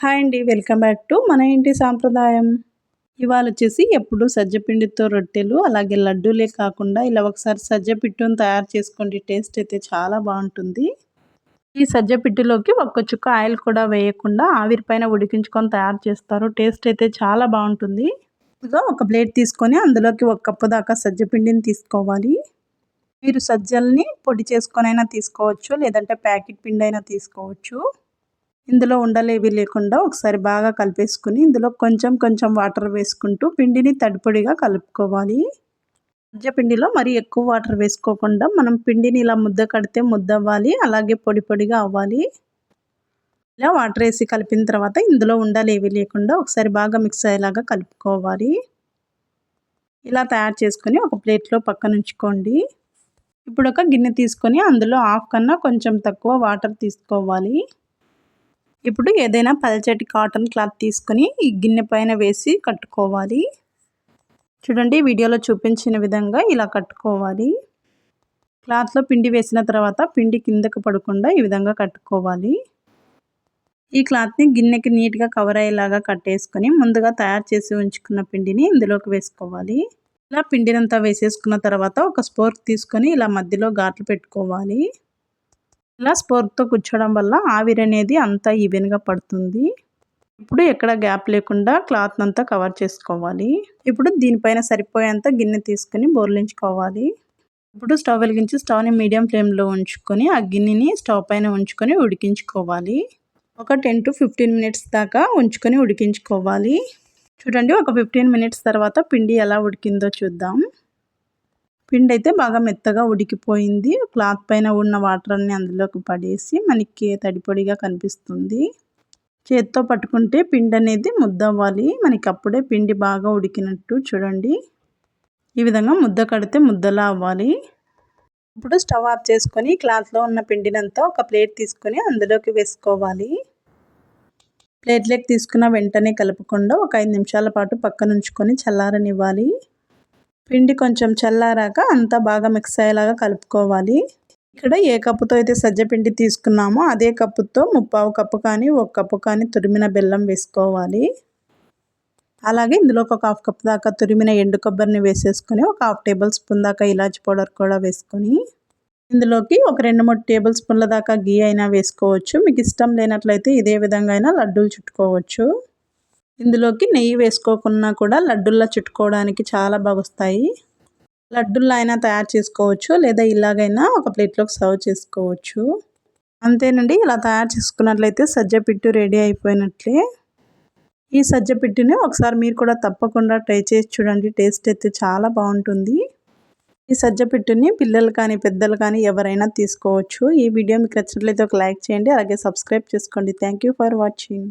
Hi అండి welcome back to మన ఇంటి సాంప్రదాయం. ఇవాళ వచ్చేసి ఎప్పుడు సజ్జపిండితో రొట్టెలు అలాగే లడ్డూలే కాకుండా ఇలా ఒకసారి సజ్జపిట్టును తయారు చేసుకోండి టేస్ట్ అయితే చాలా బాగుంటుంది. ఈ సజ్జపిట్టులోకి ఒక్క చుక్క ఆయిల్ కూడా వేయకుండా ఆవిరి పైన ఉడికించుకొని తయారు చేస్తారు టేస్ట్ అయితే చాలా బాగుంటుంది. ఇదిగో ఒక ప్లేట్ తీసుకొని అందులోకి ఒక కప్పు దాకా సజ్జపిండిని తీసుకోవాలి. మీరు సజ్జల్ని పొడి చేసుకొని అయినా తీసుకోవచ్చు లేదంటే ప్యాకెట్ పిండి అయినా తీసుకోవచ్చు. ఇందులో ఉండలేవి లేకుండా ఒకసారి బాగా కలిపేసుకుని ఇందులో కొంచెం కొంచెం వాటర్ వేసుకుంటూ పిండిని తడిపొడిగా కలుపుకోవాలి. మధ్య పిండిలో మరి ఎక్కువ వాటర్ వేసుకోకుండా మనం పిండిని ఇలా ముద్ద కడితే ముద్ద అవ్వాలి అలాగే పొడి పొడిగా అవ్వాలి. ఇలా వాటర్ వేసి కలిపిన తర్వాత ఇందులో ఉండలేవి లేకుండా ఒకసారి బాగా మిక్స్ అయ్యేలాగా కలుపుకోవాలి. ఇలా తయారు చేసుకొని ఒక ప్లేట్లో పక్కన ఉంచుకోండి. ఇప్పుడు ఒక గిన్నె తీసుకొని అందులో హాఫ్ కన్నా కొంచెం తక్కువ వాటర్ తీసుకోవాలి. ఇప్పుడు ఏదైనా పల్చటి కాటన్ క్లాత్ తీసుకొని ఈ గిన్నె పైన వేసి కట్టుకోవాలి. చూడండి వీడియోలో చూపించిన విధంగా ఇలా కట్టుకోవాలి. క్లాత్లో పిండి వేసిన తర్వాత పిండి కిందకు పడకుండా ఈ విధంగా కట్టుకోవాలి. ఈ క్లాత్ని గిన్నెకి నీట్గా కవర్ అయ్యేలాగా కట్టేసుకొని ముందుగా తయారు చేసి ఉంచుకున్న పిండిని ఇందులోకి వేసుకోవాలి. ఇలా పిండినంతా వేసేసుకున్న తర్వాత ఒక స్పోర్క్ తీసుకొని ఇలా మధ్యలో ఘాట్లు పెట్టుకోవాలి. ఇలా స్పోర్క్తో కూర్చోవడం వల్ల ఆవిరి అనేది అంతా ఈవెన్గా పడుతుంది. ఇప్పుడు ఎక్కడ గ్యాప్ లేకుండా క్లాత్ అంతా కవర్ చేసుకోవాలి. ఇప్పుడు దీనిపైన సరిపోయేంత గిన్నె తీసుకుని బోర్లించుకోవాలి. ఇప్పుడు స్టవ్ వెలిగించి స్టవ్ని మీడియం ఫ్లేమ్లో ఉంచుకొని ఆ గిన్నెని స్టవ్ పైన ఉంచుకొని ఉడికించుకోవాలి. ఒక టెన్ టు ఫిఫ్టీన్ మినిట్స్ దాకా ఉంచుకొని ఉడికించుకోవాలి. చూడండి ఒక ఫిఫ్టీన్ మినిట్స్ తర్వాత పిండి ఎలా ఉడికిందో చూద్దాం. పిండి అయితే బాగా మెత్తగా ఉడికిపోయింది. క్లాత్ పైన ఉన్న వాటర్ అన్ని అందులోకి పడేసి మనకి తడిపొడిగా కనిపిస్తుంది. చేత్తో పట్టుకుంటే పిండి అనేది ముద్ద అవ్వాలి మనకి అప్పుడే పిండి బాగా ఉడికినట్టు చూడండి. ఈ విధంగా ముద్ద కడితే ముద్దలా అవ్వాలి. ఇప్పుడు స్టవ్ ఆఫ్ చేసుకొని క్లాత్లో ఉన్న పిండినంతా ఒక ప్లేట్ తీసుకొని అందులోకి వేసుకోవాలి. ప్లేట్లోకి తీసుకున్న వెంటనే కలపకుండా ఒక ఐదు నిమిషాల పాటు పక్కన ఉంచుకొని చల్లారనివ్వాలి. పిండి కొంచెం చల్లారాక అంతా బాగా మిక్స్ అయ్యేలాగా కలుపుకోవాలి. ఇక్కడ ఏ కప్పుతో అయితే సజ్జ పిండి తీసుకున్నామో అదే కప్పుతో ముప్పావు కప్పు కానీ ఒక కప్పు కానీ తురిమిన బెల్లం వేసుకోవాలి. అలాగే ఇందులో ఒక హాఫ్ కప్ దాకా తురిమిన ఎండు కొబ్బరిని వేసేసుకొని ఒక హాఫ్ టేబుల్ స్పూన్ దాకా ఇలాచి పౌడర్ కూడా వేసుకొని ఇందులోకి ఒక రెండు మూడు టేబుల్ స్పూన్ల దాకా గీ అయినా వేసుకోవచ్చు. మీకు ఇష్టం లేనట్లయితే ఇదే విధంగా అయినా లడ్డూలు చుట్టుకోవచ్చు. ఇందులోకి నెయ్యి వేసుకోకున్నా కూడా లడ్డుల్లా చుట్టుకోవడానికి చాలా బాగుస్తాయి. లడ్డుల్లో లడ్డుల్లా అయినా తయారు చేసుకోవచ్చు లేదా ఇలాగైనా ఒక ప్లేట్లోకి సర్వ్ చేసుకోవచ్చు. అంతేనండి ఇలా తయారు చేసుకున్నట్లయితే సజ్జ పిట్టు రెడీ అయిపోయినట్లే. ఈ సజ్జ పిట్టుని ఒకసారి మీరు కూడా తప్పకుండా ట్రై చేసి చూడండి టేస్ట్ అయితే చాలా బాగుంటుంది. ఈ సజ్జ పిట్టుని పిల్లలు కానీ పెద్దలు కానీ ఎవరైనా తీసుకోవచ్చు. ఈ వీడియో మీకు నచ్చినట్లయితే ఒక లైక్ చేయండి అలాగే సబ్స్క్రైబ్ చేసుకోండి. Thank for watching.